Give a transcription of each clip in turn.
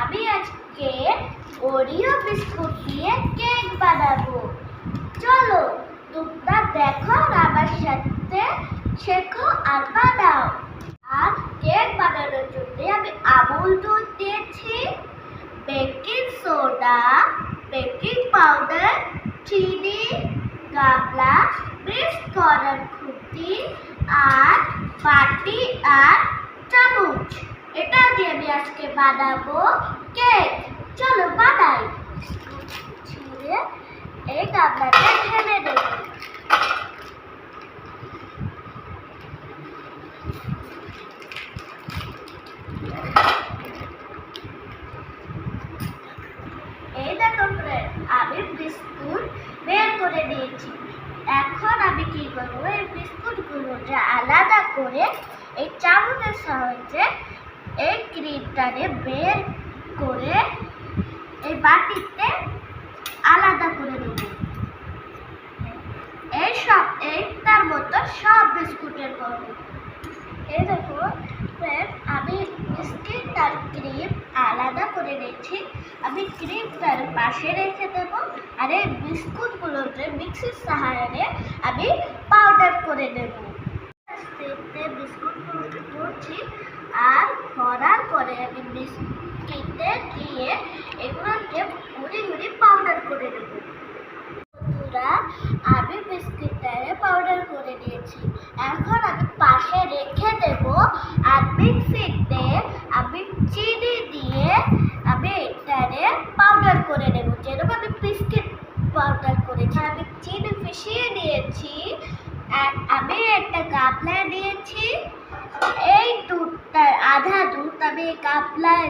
আমি আজকে Oreo biscuit দিয়ে কেক বানাবো। চলো, তোমরা দেখো আমার সাথে শেখো আর বানাও। আর কেক বানানোর জন্য আমি আমুল দুধ দিয়েছি, বেকিং সোডা, বেকিং পাউডার, চিনি, গামলা মিক্স করার খুঁটি আর বাটি আর চামচ। এটা দিয়ে আমি আজকে বানাবো কেক। চলো বানাই। এই ঢেলে দেবো। আমি বিস্কুট বের করে নিয়েছি এখন আমি কি করব? এই বিস্কুটগুলোকে আলাদা করে এই চামচের সাহায্যে এই ক্রিমটাকে বের করে এই বাটিতে আলাদা করে দেবো এই সব এইটার মতো সব বিস্কুটের করব এই দেখো আমি বিস্কিট ক্রিম আলাদা করে নিয়েছি। আমি ক্রিমটার পাশে রেখে দেব আর এই বিস্কুটগুলোকে মিক্সির সাহায্যে আমি পাউডার করে নেব। আস্তে বিস্কুটগুলোকে করছি। আর করার পরে আমি বিস্কিটে দিয়ে এগুলোকে ঘুরি ঘুরি পাউডার করে নেব। বন্ধুরা, আমি বিস্কিটটারে পাউডার করে দিয়েছি এখন আমি পাশে রেখে দেব আর মিক্সিতে আমি চিনি দিয়ে আমি এটারে পাউডার করে নেব যেরকম আমি বিস্কিট পাউডার করেছি আমি চিনি মিশিয়ে নিয়েছি আর আমি একটা গামলায় নিয়েছি এই দুধটার আধা আমি এই গামলায়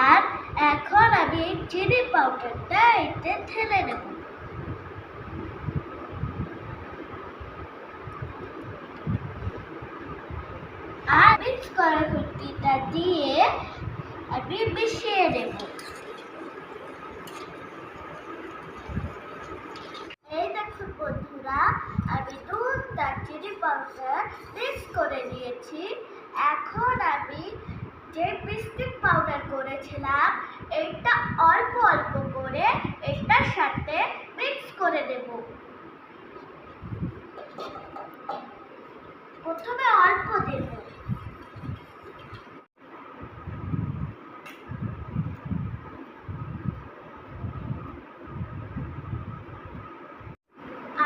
আর এখন আমি চিনি পাউডারটা এতে ঢেলে নেব। আর মিক্স করা কুটিটা দিয়ে আমি মিশিয়ে নেব এই দেখুন বন্ধুরা আমি দুধ আর চিনি পাউডার মিক্স করে নিয়েছি এখন আমি যে বিস্কিট পাউডার করেছিলাম, এটা অল্প অল্প করে এটার সাথে মিক্স করে দেব। প্রথমে অল্প দেব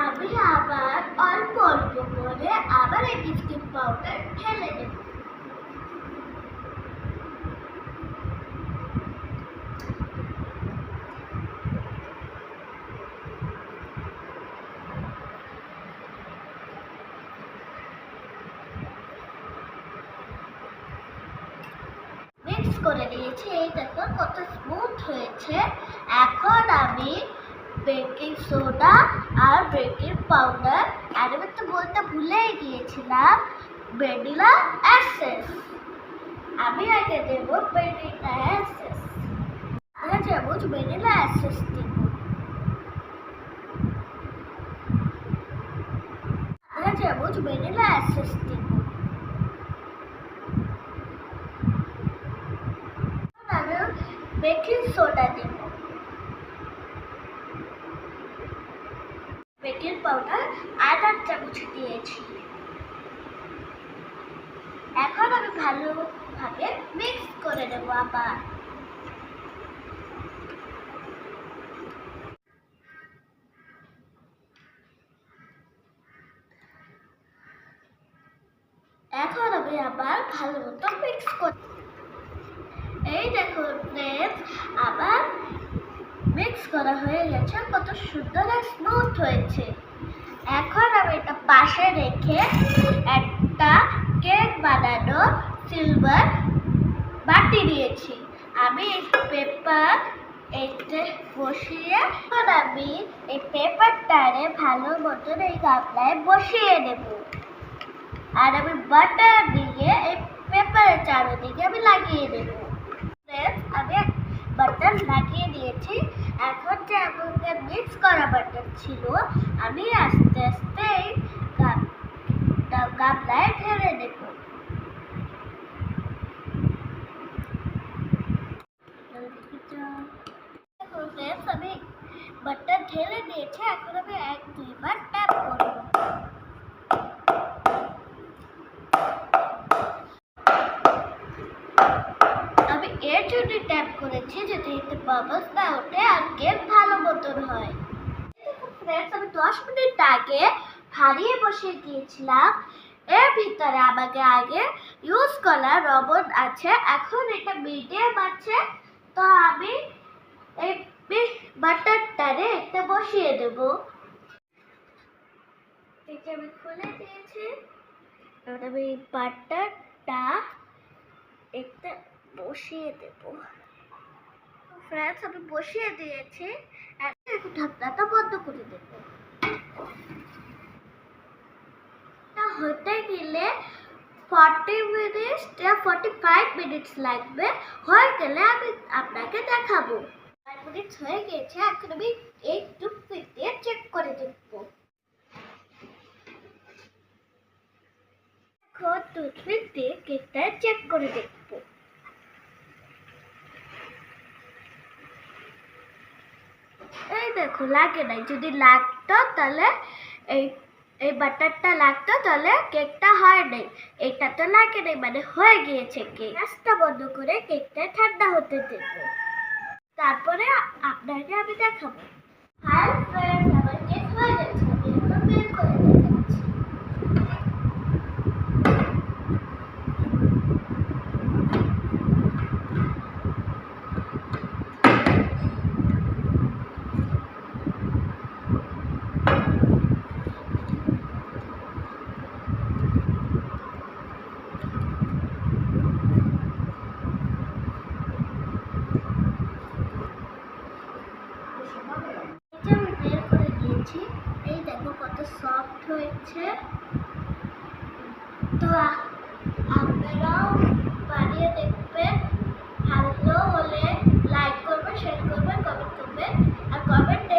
আমি আবার অল্প অল্প করে আবার এই বিস্কিট পাউডার ঢেলে দেব মিক্স করে দিয়েছি, এই দেখো কত স্মুথ হয়েছে। এখন আমি বেকিং সোডা আর বেকিং পাউডার আর আমি তো বলতে ভুলেই গিয়েছিলাম। ভ্যানিলা এসেন্স আমি আগে দেব ভ্যানিলা এসেন্স আধা চামচ ভ্যানিলা এসেন্স দেব। আধা চামচ ভ্যানিলা এসেন্স দেব। আমি বেকিং সোডা দেব। বেকিং পাউডার আধা চামচ দিয়েছি এখন আমি ভালোভাবে মিক্স করে দেবো আবার। এখন আমি আবার ভালো মতো মিক্স করি এই দেখো আবার মিক্স করা হয়ে গেছে, কত সুন্দর স্মুথ হয়েছে। এখন আমি এটা পাশে রেখে একটা কেক বানানো সিলভার বাটি নিয়েছি আমি পেপার এতে বসিয়ে আমি এই পেপারটারে ভালো মতন এই গামলায় বসিয়ে নেব। আর আমি বাটার দিয়ে এই পেপারের চারিদিকে আমি লাগিয়ে Friends, আমি বাটার লাগিয়ে দিয়েছি। এখন যে আমাদের মিক্স করা বাটার ছিল আমি আস্তে আস্তে এই গাম- গামলায় ঢেলে দেব ফ্রেন্ডস আমি বাটার ঢেলে দিয়েছি, এখন আমি এক, দুইবার ট্যাপ করব। আমি এর জন্য ট্যাপ করেছি যাতে এতে বাবলস না ওঠে আর কেক ভালো মতন হয়। আমি দশ মিনিট আগে হারিয়ে বসে গিয়েছিলাম। এর ভিতরে আমাকে আগে ইউজ করা রবট আছে, এখন এটা মিডিয়াম আছে। তো আমি এই বাটারটারে একটা বসিয়ে দেব। এটা আমি খুলে দিয়েছি। এবার আমি বাটারটা একটা বসিয়ে দেব। ফ্রেন্ডস আমি বসিয়ে দিয়েছি। এখন একটু ঢাকনাটা বন্ধ করে দেব। হতে গেলে forty minutes forty five minutes লাগবে। হয়ে গেলে আমি আপনাকে দেখাবো। মিনিটস হয়ে গেছে এখন আমি এই একটু দিয়ে চেক করে দেখব। এখন টুথপিক দিয়ে কেকটা চেক করে দেখব। এই দেখো, লাগে নাই। যদি লাগতো তাহলে এই এই বাটারটা লাগতো তাহলে কেকটা হয় নাই। এটা তো লাগে নাই মানে হয়ে গিয়েছে কেক গ্যাসটা বন্ধ করে কেকটা ঠান্ডা হতে দেব। তারপরে আপনাকে আমি দেখাবো। হাই আমার কেক হয়ে গেছে আমি এখন বের করে আমি বের করে দিয়েছি। এই দেখো কত সফট হয়েছে। তো আপনারাও বানিয়ে দেখবেন। ভালো হলে লাইক করবেন শেয়ার করবেন কমেন্ট করবেন। আর কমেন্টে